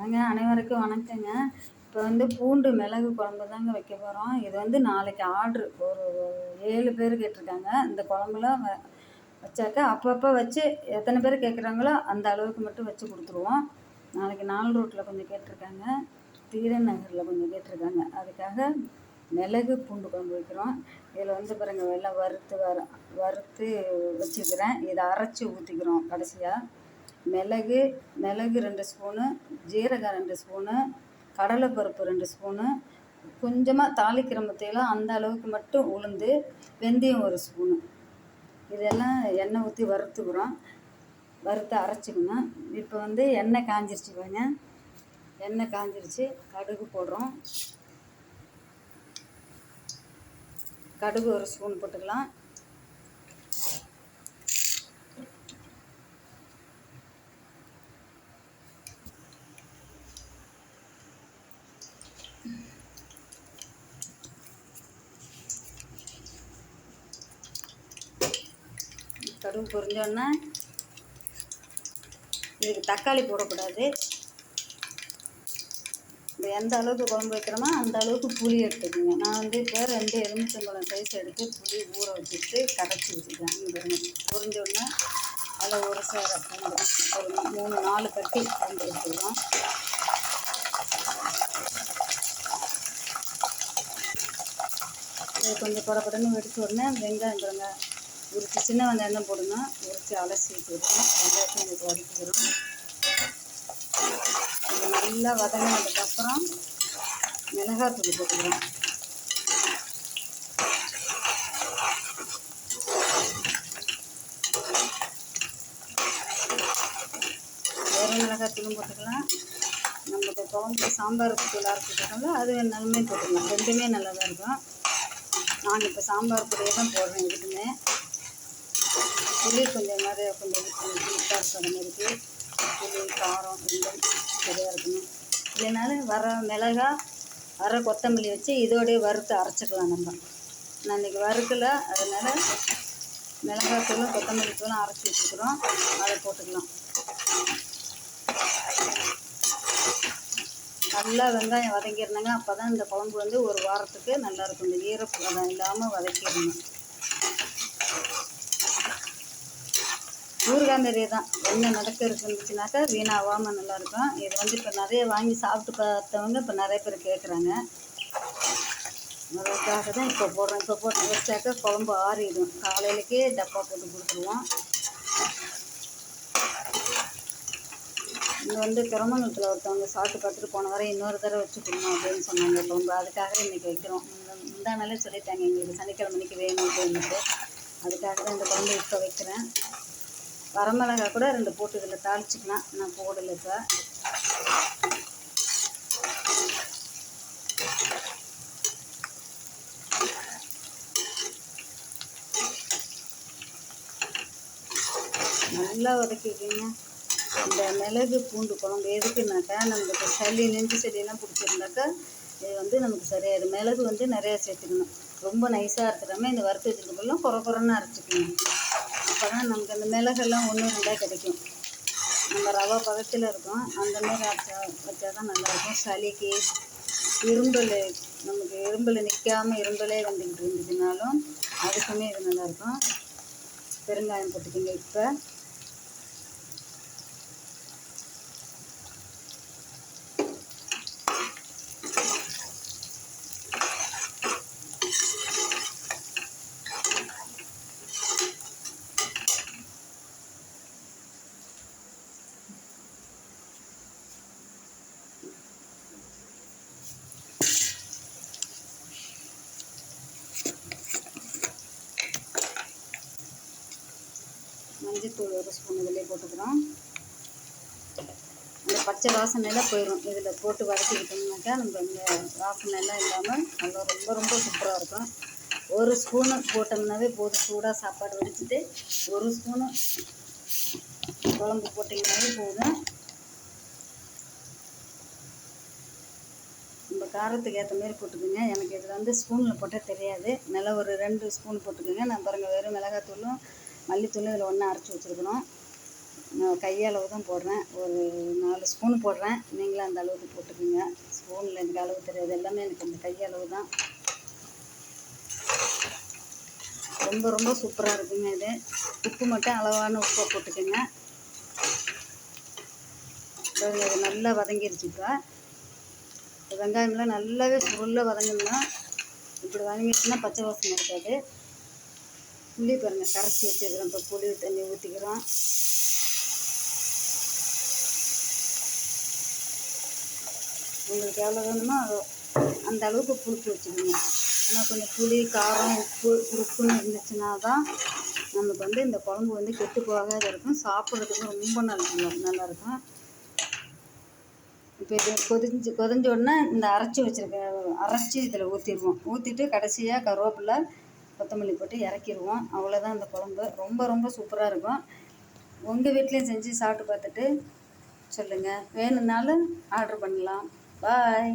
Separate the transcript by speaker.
Speaker 1: வாங்க அனைவருக்கும் வணக்கங்க. இப்போ வந்து பூண்டு மிளகு குழம்பு தாங்க வைக்க போகிறோம் இது வந்து நாளைக்கு ஆர்ட்ரு. ஒரு ஏழு பேர் கேட்டிருக்காங்க. இந்த குழம்புல வ வச்சாக்கா அப்பப்போ வச்சு எத்தனை பேர் கேட்குறாங்களோ அந்த அளவுக்கு மட்டும் வச்சு கொடுத்துருவோம். நாளைக்கு நாலு ரோட்டில் கொஞ்சம் கேட்டிருக்காங்க. தீரன் நகரில் கொஞ்சம் கேட்டிருக்காங்க. அதுக்காக மிளகு பூண்டு குழம்பு வைக்கிறோம். இதில் வந்து பாருங்கள் எல்லாம் வறுத்து வர வறுத்து வச்சுக்கிறேன். இதை அரைச்சி ஊற்றிக்கிறோம் கடைசியாக மிளகு மிளகு ரெண்டு ஸ்பூனு ஜீரகம் ரெண்டு ஸ்பூனு கடலைப்பருப்பு ரெண்டு ஸ்பூனு கொஞ்சமாக தாளிக்கிற மத்தையெல்லாம் அந்த அளவுக்கு மட்டும் உளுந்து வெந்தயம் ஒரு ஸ்பூனு இதெல்லாம் எண்ணெய் ஊற்றி வறுத்துக்கிறோம். வறுத்து அரைச்சிக்கணும் இப்போ வந்து எண்ணெய் காஞ்சிருச்சு பாருங்க. எண்ணெய் காஞ்சிருச்சு. கடுகு போடுறோம். கடுகு ஒரு ஸ்பூன் போட்டுக்கலாம். கடுகு பொரிஞ்சோன்னா இதுக்கு தக்காளி போடக்கூடாது. இப்போ எந்த அளவுக்கு குழம்பு வைக்கிறோமோ அந்த அளவுக்கு புளி எடுத்துக்கோங்க. நான் வந்து இப்போ ரெண்டு எலுமிச்சம்பழம் சைஸ் எடுத்து புளி ஊற வச்சுட்டு கரைச்சி வச்சுக்கிறேன். இங்கே பொரிஞ்ச அதில் ஒரு சேர பூண்டு ஒரு மூணு நாலு கட்டி பூண்டு எடுத்துக்கிறோம் இது கொஞ்சம் படப்படன்னு வெடிச்ச உடனே வெங்காயம் பாருங்க. உரிச்சு சின்ன வெங்காயம் தான் போடணும். உரிச்சு அலசி வச்சுருக்கோம். வெங்காயத்தை இதுக்கு வதக்கிக்கிறோம். இது நல்லா வதங்கினதுக்கப்புறம் மிளகாத்தூள் போட்டுக்கிறோம். வேறு மிளகாத்தூளும் போட்டுக்கலாம். நம்மளுக்கு குழம்பு சாம்பார் தூள் அரைச்சிட்டோம்ல அது வேணாலுமே போட்டுக்கலாம். ரெண்டுமே நல்லா தான் இருக்கும். நான் இப்போ சாம்பார் பொடியை தான் போடுறேன் எதுக்குமே. புளி கொஞ்சம் மாதிரி கொஞ்சம் நீட்டாக இருக்கிற மாதிரிக்கு புளி காரம் ரெண்டும் சரியாக இருக்கணும். இல்லைனாலும் வர மிளகா வர கொத்தமல்லி வச்சு இதோடய வறுத்து அரைச்சிக்கலாம் நம்ம. நான் இன்றைக்கி வறுக்கல. அதனால் மிளகாத்தூளும் கொத்தமல்லி தூளும் அரைச்சி வச்சுருக்குறோம். அதை போட்டுக்கலாம். நல்லா வெங்காயம் வதங்கிடணுங்க அப்போ தான் இந்த குழம்பு வந்து ஒரு வாரத்துக்கு நல்லாயிருக்கும் இந்த ஈரப்பதம் இல்லாமல் வதக்கிடணும். ஊறுகாய் மாரியே தான். என்ன நடக்க இருந்துச்சுனாக்கா வீணாகாமல் நல்லாயிருக்கும் இது வந்து இப்போ நிறைய வாங்கி சாப்பிட்டு பார்த்தவங்க இப்போ நிறைய பேர் கேட்குறாங்க அதுக்காக தான் இப்போ போடுறோம் இப்போ போட்டு வச்சாக்கா குழம்பு ஆறிடும். காலையிலக்கே டப்பா போட்டு கொடுத்துருவோம். இங்கே வந்து பெரம்பலூரத்தில் ஒருத்தவங்க சாப்பிட்டு பார்த்துட்டு போன வரை இன்னொரு தடவை வச்சு கொடுங்க அப்படின்னு சொன்னாங்க. குழம்பு அதுக்காக இன்றைக்கி வைக்கிறோம். முந்தானாலே சொல்லிட்டாங்க. எங்களுக்கு சனிக்கிழமைக்கு வேணும் அப்படின்ட்டு அதுக்காக தான் இந்த குழம்பு இப்போ வைக்கிறேன். வரமிளகா கூட ரெண்டு போட்டு இதில் தாளிச்சிக்கலாம். நான் போடலை இப்போ. நல்லா வதக்கிக்கிங்க. இந்த மிளகு பூண்டு குழம்பு எதுக்குனாக்கா நம்மளுக்கு சளி நெஞ்சு சளியெல்லாம் பிடிச்சிருந்தாக்கா இது வந்து நமக்கு சரியாயிடும். மிளகு வந்து நிறையா சேர்த்துக்கணும். ரொம்ப நைஸாக இருக்கிறாம இந்த வறுத்து வச்சுருக்கெல்லாம் குறை குறைன்னு அரைச்சிக்கணும். அப்போ தான் நமக்கு அந்த மிளகெல்லாம் ஒன்று ரெண்டாக கிடைக்கும். நம்ம ரவா பதத்தில் இருக்கும். அந்த மாதிரி அரைச்சா வச்சா தான் நல்லாயிருக்கும். சளிக்கு இரும்பல் நமக்கு இரும்பல் நிற்காம இரும்பலே வந்துக்கிட்டு இருந்துச்சுனாலும் அதுக்குமே இது நல்லாயிருக்கும். பெருங்காயம் போட்டுக்கோங்க இப்போ. மஞ்சத்தூள் ஒரு ஸ்பூன் இதிலே போட்டுக்கிறோம். அந்த பச்சை வாசனையெல்லாம் போயிடும் இதில் போட்டு வதக்கிக்கிட்டோம்னாக்கா நம்ம இந்த வாசனைலாம் இல்லாமல் நல்லா ரொம்ப ரொம்ப சூப்பராக இருக்கும். ஒரு ஸ்பூனு போட்டோம்னாவே போதும். சூடாக சாப்பாடு வடிச்சிட்டு ஒரு ஸ்பூனு குழம்பு போட்டிங்கனாவே போதும். நம்ம காரத்துக்கு ஏற்ற மாதிரி போட்டுக்கோங்க. எனக்கு இதில் வந்து ஸ்பூனில் போட்டால் தெரியாது. நல்லா ஒரு ரெண்டு ஸ்பூன் போட்டுக்கோங்க. நான் பாருங்கள் வெறும் மிளகாத்தூளும் மல்லித்தூள் இதில் ஒன்றா அரைச்சி வச்சுருக்கணும். நான் கையளவு தான் போடுறேன். ஒரு நாலு ஸ்பூன் போடுறேன். நீங்களும் அந்த அளவுக்கு போட்டுக்கோங்க. ஸ்பூனில் எனக்கு அளவு தெரியாது. எல்லாமே எனக்கு இந்த கையளவு தான். ரொம்ப ரொம்ப சூப்பராக இருக்குங்க இது. உப்பு மட்டும் அளவான உப்பை போட்டுக்கோங்க. இது நல்லா வதங்கிருச்சு இப்போ. வெங்காயம்லாம் நல்லாவே சுருளாக வதங்கணும் இப்படி வதங்கிடுச்சுன்னா பச்சை வாசனை இருக்காது. புளி பாருங்கள் கரைச்சி வச்சுக்கிறோம் இப்போ புளி தண்ணி ஊற்றிக்கிறோம் உங்களுக்கு எவ்வளோ வேணுமோ அது- அந்த அளவுக்கு புளிப்பு வச்சுக்கோங்க. ஆனால் கொஞ்சம் புளி காரம் உப்பு உப்புன்னு இருந்துச்சுன்னா தான் நமக்கு வந்து இந்த குழம்பு வந்து கெட்டு போகாத இருக்கும். சாப்பிட்றதுக்கு ரொம்ப நல்லா நல்லா இருக்கும். இப்போ இது கொதிஞ்சு கொதிஞ்ச உடனே இந்த அரைச்சி வச்சுருக்க அரைச்சி இதில் ஊற்றிடுவோம் ஊற்றிட்டு கடைசியாக கருவேப்பிலை கொத்தமல்லி போட்டு இறக்கிடுவோம் அவ்வளோதான் அந்த குழம்பு. ரொம்ப ரொம்ப சூப்பராக இருக்கும். உங்கள் வீட்லேயும் செஞ்சு சாப்பிட்டு பார்த்துட்டு சொல்லுங்கள் வேணும்னாலும் ஆர்டர் பண்ணலாம். பாய்